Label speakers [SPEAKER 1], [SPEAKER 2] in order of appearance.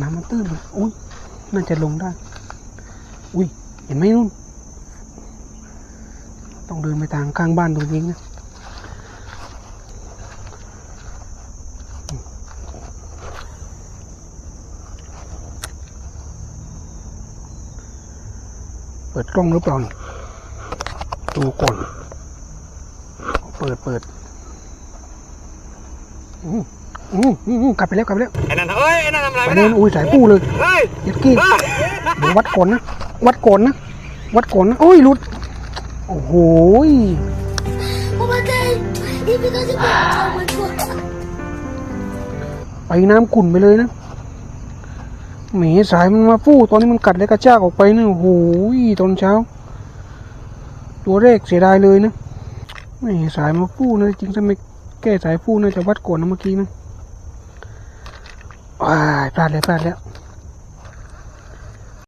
[SPEAKER 1] น้ำมันตื้นเลยอุ้ยน่าจะลงได้ อุ้ย เห็นไหมนู่น ต้องเดินไปทางข้างบ้านตรงนี้นะเปิดกล้องหรือเปล่าดูก่อนเปิดเปิดอืม อืมอืมอืมกลับไปแล้วกลับไปแล้ว
[SPEAKER 2] ไอ้นั่นเอ้ยไอ้นั่นทำอะไร
[SPEAKER 1] ไป
[SPEAKER 2] ไม่
[SPEAKER 1] เล
[SPEAKER 2] ได้
[SPEAKER 1] ยอุ้ยสายปูเลย
[SPEAKER 2] เฮ้ย
[SPEAKER 1] ยัดกี้
[SPEAKER 2] เฮ้ย
[SPEAKER 1] เดี๋ยววัดก่อนนะวัดก่อนนะวัดก่อนนะโอ้ยหลุดโอ้โหย
[SPEAKER 3] Oh my god! Even though the oh my god!
[SPEAKER 1] ไปน้ำขุ่นไปเลยนะแหมสายมันมาฟู่ตอนนี้มันกัดแล้วกระชากออกไปนะโอ้โหยตอนเช้า ตัวแรกเสียดายเลยนะแหมสายมาฟู่นะจริงถ้าไม่แก้สายฟู่น่าจะวัดก่อนนะเมื่อกี้นะ ว้ายพลาดเลยพลาดแล้ว